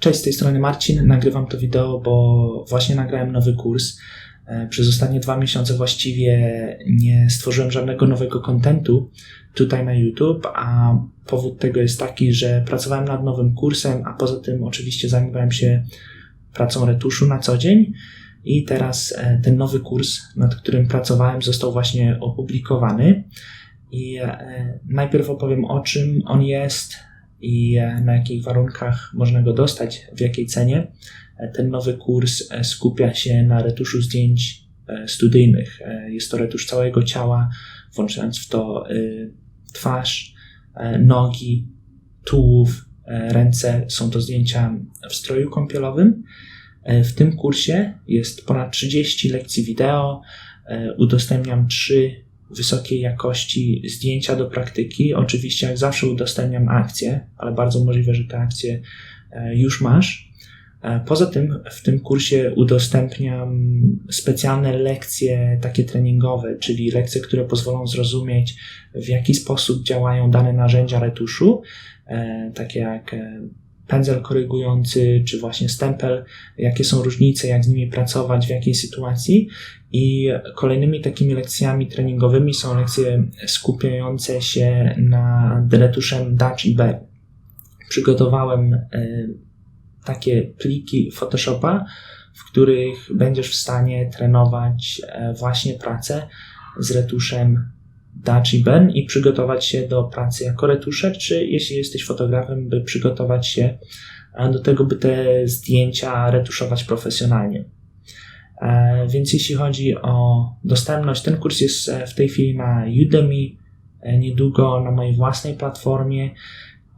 Cześć, z tej strony Marcin. Nagrywam to wideo, bo właśnie nagrałem nowy kurs. E, przez ostatnie dwa miesiące właściwie nie stworzyłem żadnego nowego kontentu tutaj na YouTube, a powód tego jest taki, że pracowałem nad nowym kursem, a poza tym oczywiście zajmowałem się pracą retuszu na co dzień. I teraz e, ten nowy kurs, nad którym pracowałem, został właśnie opublikowany. I e, najpierw opowiem o czym on jest, i e, na jakich warunkach można go dostać, w jakiej cenie. E, ten nowy kurs e, skupia się na retuszu zdjęć studyjnych. Jest to retusz całego ciała, włączając w to twarz, nogi, tułów, ręce. Są to zdjęcia w stroju kąpielowym. W tym kursie jest ponad 30 lekcji wideo. Udostępniam trzy wysokiej jakości zdjęcia do praktyki. Oczywiście, jak zawsze, udostępniam akcje, ale bardzo możliwe, że te akcje e, już masz. E, poza tym w tym kursie udostępniam specjalne lekcje takie treningowe, czyli lekcje, które pozwolą zrozumieć, w jaki sposób działają dane narzędzia retuszu, e, takie jak pędzel korygujący, czy właśnie stempel, jakie są różnice, jak z nimi pracować, w jakiej sytuacji. I kolejnymi takimi lekcjami treningowymi są lekcje skupiające się nad retuszem Dutch i Bear. Przygotowałem e, takie pliki Photoshopa, w których będziesz w stanie trenować e, właśnie pracę z retuszem Dutch i Ben i przygotować się do pracy jako retuszer, czy jeśli jesteś fotografem, by przygotować się do tego, by te zdjęcia retuszować profesjonalnie. E, więc jeśli chodzi o dostępność, ten kurs jest e, w tej chwili na Udemy, e, niedługo na mojej własnej platformie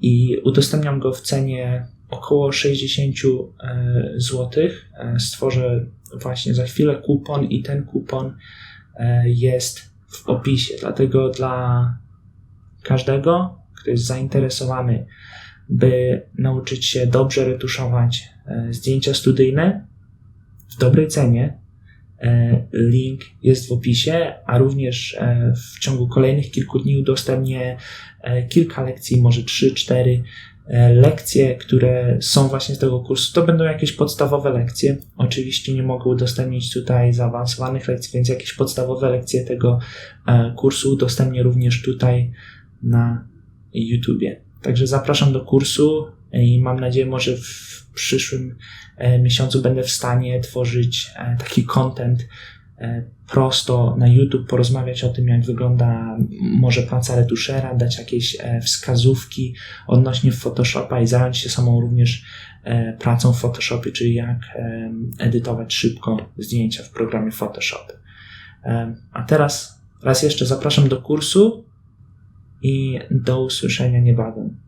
i udostępniam go w cenie około 60 zł. Stworzę właśnie za chwilę kupon i ten kupon jest w opisie. Dlatego dla każdego, kto jest zainteresowany, by nauczyć się dobrze retuszować zdjęcia studyjne, w dobrej cenie. E, link jest w opisie, a również e, w ciągu kolejnych kilku dni udostępnię e, kilka lekcji, może 3-4 lekcje, które są właśnie z tego kursu. To będą jakieś podstawowe lekcje. Oczywiście nie mogę udostępnić tutaj zaawansowanych lekcji, więc jakieś podstawowe lekcje tego kursu udostępnię również tutaj na YouTubie. Także zapraszam do kursu i mam nadzieję, może w przyszłym e, miesiącu będę w stanie tworzyć e, taki content e, prosto na YouTube, porozmawiać o tym, jak wygląda może praca retuszera, dać jakieś wskazówki odnośnie Photoshopa i zająć się samą również pracą w Photoshopie, czyli jak edytować szybko zdjęcia w programie Photoshop. A teraz raz jeszcze zapraszam do kursu i do usłyszenia niebawem.